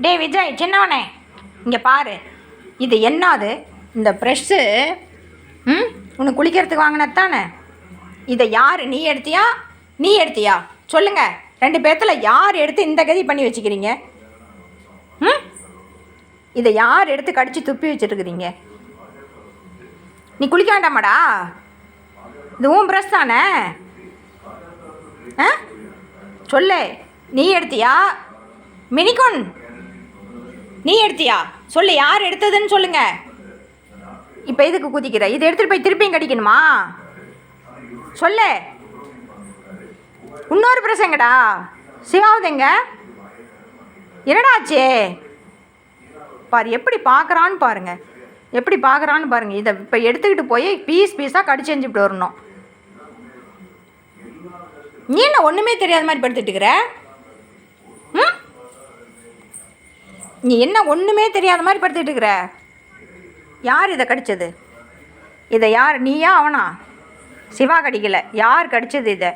டேய் விஜய் சின்னவனே. இங்கே பாரு. இது என்னது? இந்த ப்ரெஷ்ஷு ம்? உனக்கு குளிக்கிறதுக்கு வாங்கினது தானே? இதை யார் நீ எடுத்தியா? நீ எடுத்தியா? சொல்லுங்கள் ரெண்டு பேர்த்துல யார் எடுத்து இந்த கதி பண்ணி வச்சுக்கிறீங்க? ம்? இதை யார் எடுத்து கடித்து துப்பி வச்சுருக்குறீங்க? நீ குளிக்க வேண்டாமாடா? இது உன் ப்ரெஷ் தானே? ஆ? சொல்லு. நீ எடுத்தியா? மினிகொன். நீ எடுத்தியா? சொல்லு யார் எடுத்ததுன்னு சொல்லுங்க. இப்போ இதுக்கு குதிக்கிற? இதை எடுத்துகிட்டு போய் திருப்பியும் கடிக்கணுமா? சொல்லு. இன்னொரு பிரசங்கடா. சிவாவதுங்க என்னடாச்சு? பாரு எப்படி பார்க்குறான்னு பாருங்க. எப்படி பார்க்குறான்னு பாருங்க. இதை இப்போ எடுத்துக்கிட்டு போய் பீஸ் பீஸாக கடிச்சு செஞ்சுட்டு வரணும். நீ என்ன ஒன்றுமே தெரியாத மாதிரி படுத்துட்டு இருக்கிற? நீ என்ன ஒன்றுமே தெரியாத மாதிரி படுத்துட்டு இருக்கிற? யார் இதை கடிச்சது? இதை யார் நீயா அவனா? சிவா கடிக்கல. யார் கடிச்சது இதை?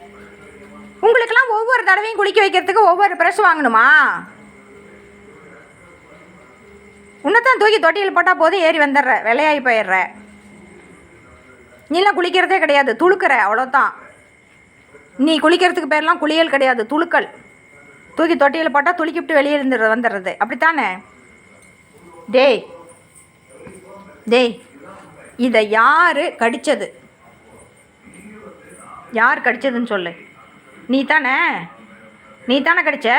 உங்களுக்கெல்லாம் ஒவ்வொரு தடவையும் குளிக்க வைக்கிறதுக்கு ஒவ்வொரு ப்ரெஷ் வாங்கணுமா? உன்னைத்தான் தூக்கி தொட்டியில் போட்டால் போதும் ஏறி வந்துடுற விளையாகி போயிடுற. நீலாம் குளிக்கிறதே கிடையாது துளுக்கிற அவ்வளோதான் நீ குளிக்கிறதுக்கு பேர்லாம் குளியல் கிடையாது துளுக்கல். தூக்கி தொட்டியில் போட்டால் துளுக்கிவிட்டு வெளியே இருந்து வந்துடுறது. அப்படித்தானே? டேய் டேய் இதை யார் கடித்தது யார் கடித்ததுன்னு சொல்லு. நீ தானே நீ தானே கடித்த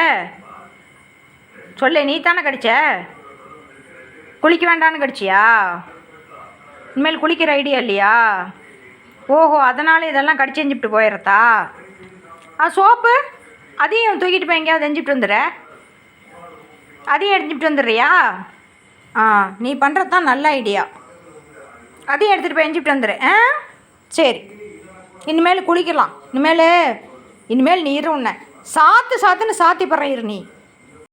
சொல்லு நீ தானே கடித்த குளிக்க வேண்டான்னு கடிச்சியா? இனிமேல் குளிக்கிற ஐடியா இல்லையா? ஓஹோ அதனால் இதெல்லாம் கடிச்சு எஞ்சிப்ட்டு போயிடுறதா? ஆ சோப்பு? அதையும் தூக்கிட்டு போய் எங்கேயாவது எரிஞ்சிட்டு வந்துடுற? அதையும் எரிஞ்சிட்டு வந்துடுறியா? ஆ நீ பண்ணுறது தான் நல்ல ஐடியா அதையும் எடுத்துகிட்டு போய் எரிஞ்சிட்டு வந்துடு ஆ? சரி. இனிமேல் குளிக்கலாம். இனிமேல் இனிமேல் நீ இரு உன்னை. சாத்து சாத்துன்னு சாத்தி இரு நீ.